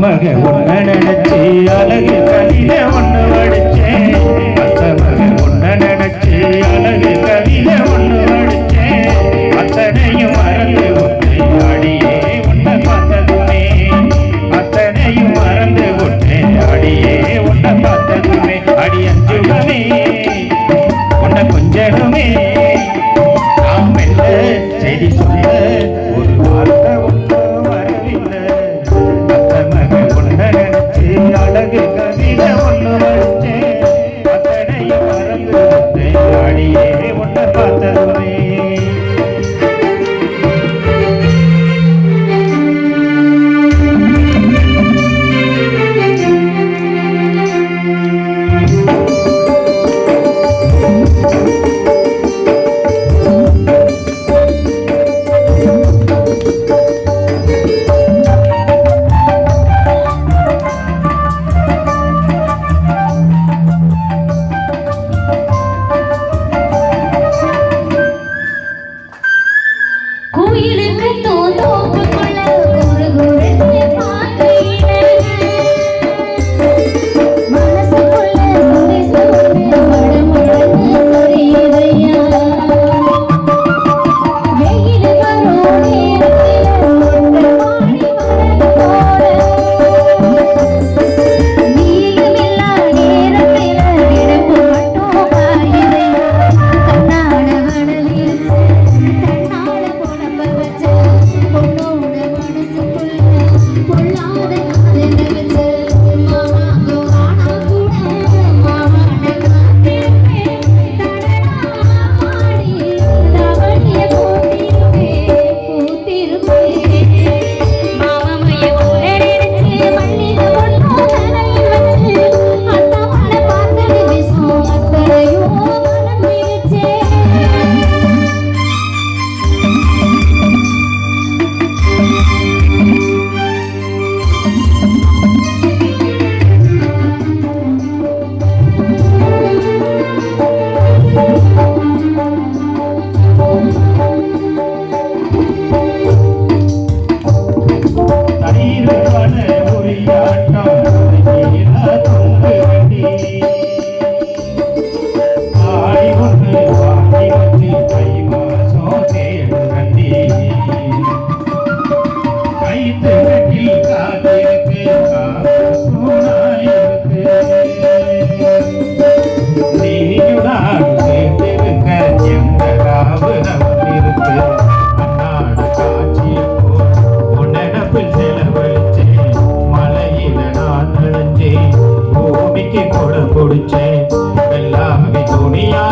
மக ஒன்ன நினைச்சி அழகு கடிதம் உனக்குள் செலவழிச்சே மலையில நான் நினைச்சேன் பூமிக்கு கூட எல்லாமே துணியா